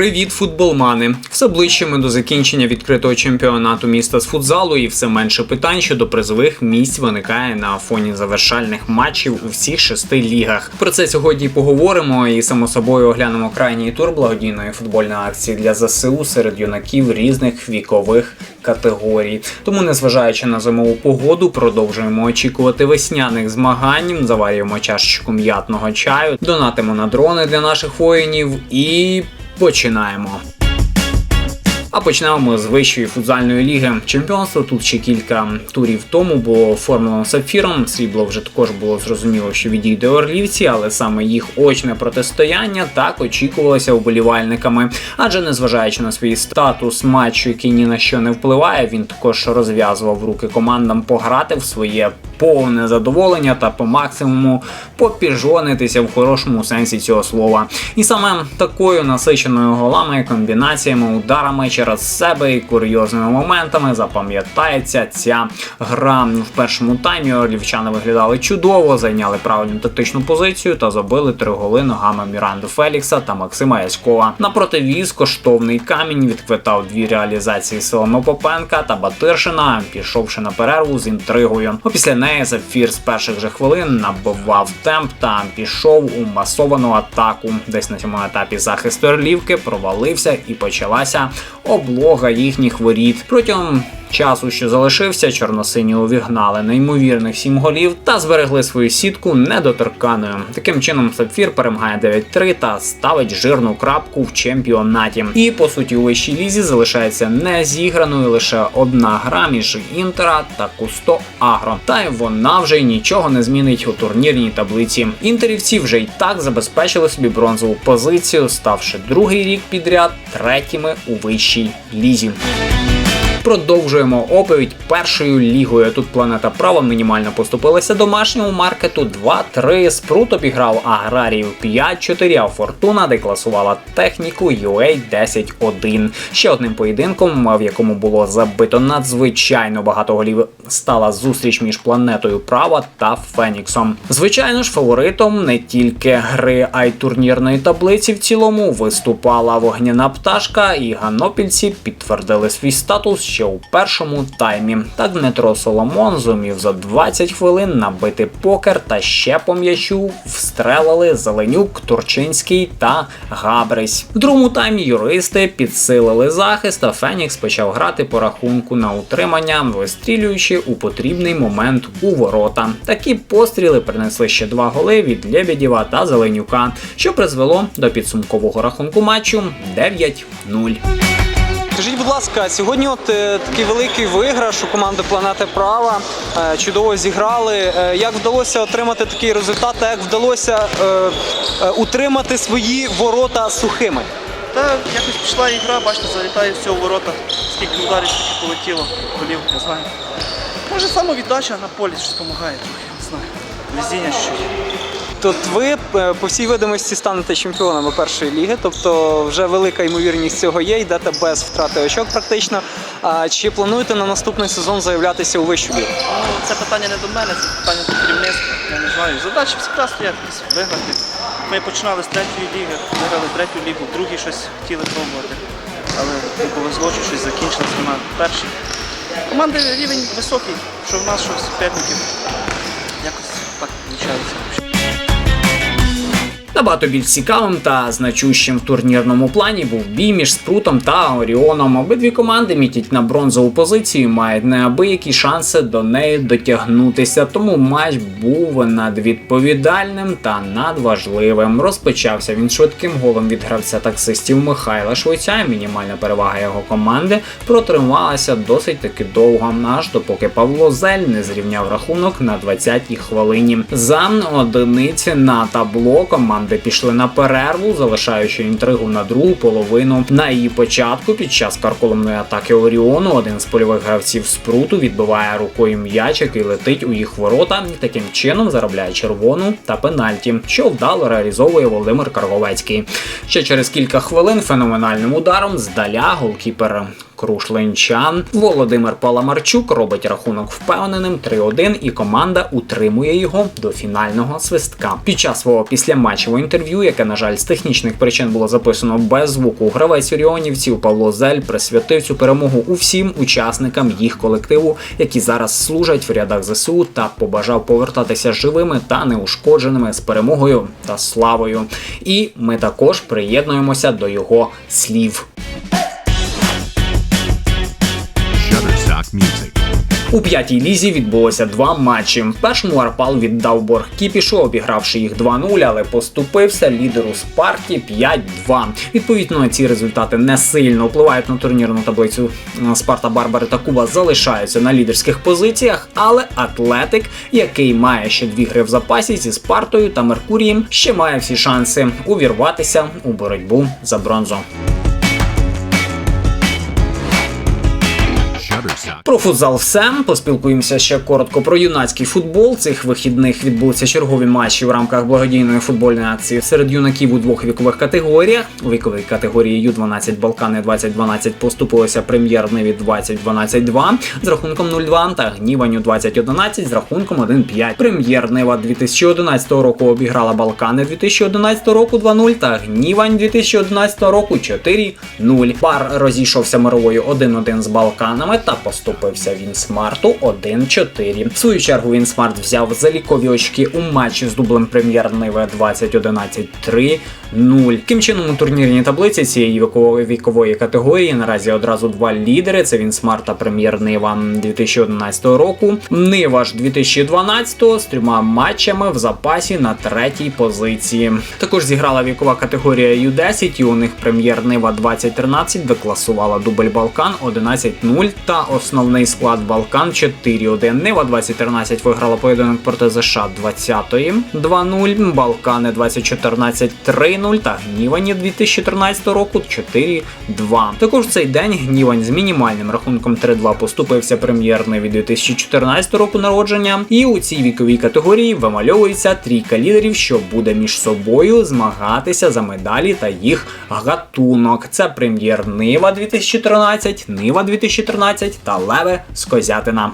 Привіт, футболмани! Все ближче ми до закінчення відкритого чемпіонату міста з футзалу, і все менше питань щодо призових місць виникає на фоні завершальних матчів у всіх шести лігах. Про це сьогодні поговоримо і само собою оглянемо крайній тур благодійної футбольної акції для ЗСУ серед юнаків різних вікових категорій. Тому, незважаючи на зимову погоду, продовжуємо очікувати весняних змагань, заварюємо чашечку м'ятного чаю, донатимо на дрони для наших воїнів і починаємо. А почнемо ми з вищої футзальної ліги. Чемпіонство тут ще кілька турів тому було оформлено сапфіром. Срібло вже також було зрозуміло, що відійде орлівці, але саме їх очне протистояння так очікувалося вболівальниками. Адже незважаючи на свій статус матчу, який ні на що не впливає, він також розв'язував руки командам пограти в своє повне задоволення та по максимуму попіжонитися в хорошому сенсі цього слова. І саме такою насиченою голами, комбінаціями, ударами через себе і курйозними моментами запам'ятається ця гра. В першому таймі орлівчани виглядали чудово, зайняли правильну тактичну позицію та забили три голи ногами Міранди Фелікса та Максима Яськова. На противіз коштовний камінь відквитав дві реалізації силами Попенка та Батиршина, пішовши на перерву з інтригою. Опісля неї Сапфір з перших же хвилин набивав темп та пішов у масовану атаку. Десь на цьому етапі захист Орлівки провалився і почалася облога їхніх воріт. Протягом часу, що залишився, чорносині увігнали неймовірних сім голів та зберегли свою сітку недоторканою. Таким чином, Сапфір перемагає 9-3 та ставить жирну крапку в чемпіонаті. І по суті, у вищій лізі залишається незіграною лише одна гра між Інтера та Кусто Агро. Та й вона вже нічого не змінить у турнірній таблиці. Інтерівці вже й так забезпечили собі бронзову позицію, ставши другий рік підряд третіми у вищій лізі. Продовжуємо оповідь першою лігою. Тут планета права мінімально поступилася домашньому маркету 2-3. Спрут обіграв аграріїв 5-4, а Фортуна декласувала техніку UA 10-1. Ще одним поєдинком, в якому було забито надзвичайно багато голів, стала зустріч між планетою права та Феніксом. Звичайно ж, фаворитом не тільки гри, а й турнірної таблиці в цілому виступала вогняна пташка, і ганопільці підтвердили свій статус ще у першому таймі. Так Дмитро Соломон зумів за 20 хвилин набити покер та ще по м'ячу встрелили Зеленюк, Турчинський та Габрись. В другому таймі юристи підсилили захист, а Фенікс почав грати по рахунку на утримання, вистрілюючи у потрібний момент у ворота. Такі постріли принесли ще два голи від Лебедєва та Зеленюка, що призвело до підсумкового рахунку матчу 9-0. Скажіть, будь ласка, сьогодні от е, такий великий виграш у команди Планети Права. Е, чудово зіграли. Е, як вдалося отримати такий результат, та як вдалося е, е, утримати свої ворота сухими? Та якось пішла ігра, бачите, залітає все у ворота. Скільки ударів, скільки полетіло, голів, не знаю. Може самовіддача на полі щось допомагає трохи, не знаю. Везіння щось. Тут ви е, по всій видимості станете чемпіонами першої ліги, тобто вже велика ймовірність цього є, йдете без втрати очок практично. А чи плануєте на наступний сезон заявлятися у вищу лігу? Ну, це питання не до мене, це питання до керівництва. Я не знаю. Задачі завжди стоять якісь виграти. Ми починали з третьої ліги, виграли третю лігу, в другій щось хотіли пробувати. Але не повезло, що щось закінчилось, немає перший. Команди рівень високий, що в нас, щось п'ятників. Якось так виходить. Набагато більш цікавим та значущим в турнірному плані був бій між Спрутом та Оріоном. Обидві команди мітять на бронзову позицію, мають неабиякі шанси до неї дотягнутися. Тому матч був надвідповідальним та надважливим. Розпочався він швидким голом від гравця таксистів Михайла Швейця. і Мінімальна перевага його команди протрималася досить таки довго, аж допоки Павло Зель не зрівняв рахунок на 20-й хвилині. За одиниці на табло команди пішли на перерву, залишаючи інтригу на другу половину. На її початку, під час карколомної атаки Оріону, один з польових гравців спруту відбиває рукою м'яч, який летить у їх ворота, таким чином заробляє червону та пенальті, що вдало реалізовує Володимир Карговецький. Ще через кілька хвилин феноменальним ударом здаля голкіпер крушленчан. Володимир Паламарчук робить рахунок впевненим 3-1 і команда утримує його до фінального свистка. Під час свого післяматчевого інтерв'ю, яке, на жаль, з технічних причин було записано без звуку, гравець Оріонівців Павло Зель присвятив цю перемогу усім учасникам їх колективу, які зараз служать в рядах ЗСУ, та побажав повертатися живими та неушкодженими з перемогою та славою. І ми також приєднуємося до його слів. У п'ятій лізі відбулося два матчі. Першому Арпал віддав борг Кіпішу, обігравши їх 2-0, але поступився лідеру Спарті 5-2. Відповідно, ці результати не сильно впливають на турнірну таблицю. Спарта Барбари та Куба залишаються на лідерських позиціях, але Атлетик, який має ще дві гри в запасі зі Спартою та Меркурієм, ще має всі шанси увірватися у боротьбу за бронзу. Про футзал все. Поспілкуємося ще коротко про юнацький футбол. Цих вихідних відбулися чергові матчі в рамках благодійної футбольної акції серед юнаків у двох вікових категоріях. У віковій категорії Ю-12 Балкани 2012 поступилися прем'єрневі 2012-2 з рахунком 0-2 та Гніваню 2011 з рахунком 1-5. Прем'єр-нива 2011 року обіграла Балкани 2011 року 2-0 та Гнівань 2011 року 4-0. Бар розійшовся мировою 1-1 з Балканами та поступився він Смарту 1-4. В свою чергу він Смарт взяв залікові очки у матчі з дублем прем'єр-ниви 2011-3. 0. Таким чином у турнірній таблиці цієї вікової категорії наразі одразу два лідери. Це він Смарт та прем'єр-нива 2011 року. Нива ж 2012 з трьома матчами в запасі на третій позиції. Також зіграла вікова категорія Ю-10 і у них прем'єр-нива 2013 декласувала дубль Балкан 11-0 та основний склад Балкан 4-1. Нива 2013 виграла поєдинок проти США 20-ї 2-0. Балкани 2014 3-0 та Гнівані 2013 року 4-2. Також цей день Гнівань з мінімальним рахунком 3-2 поступився прем'єрний від 2014 року народження. І у цій віковій категорії вимальовується трійка лідерів, що буде між собою змагатися за медалі та їх гатунок. Це прем'єр Нива 2013, Нива 2013 та Леве з Козятина.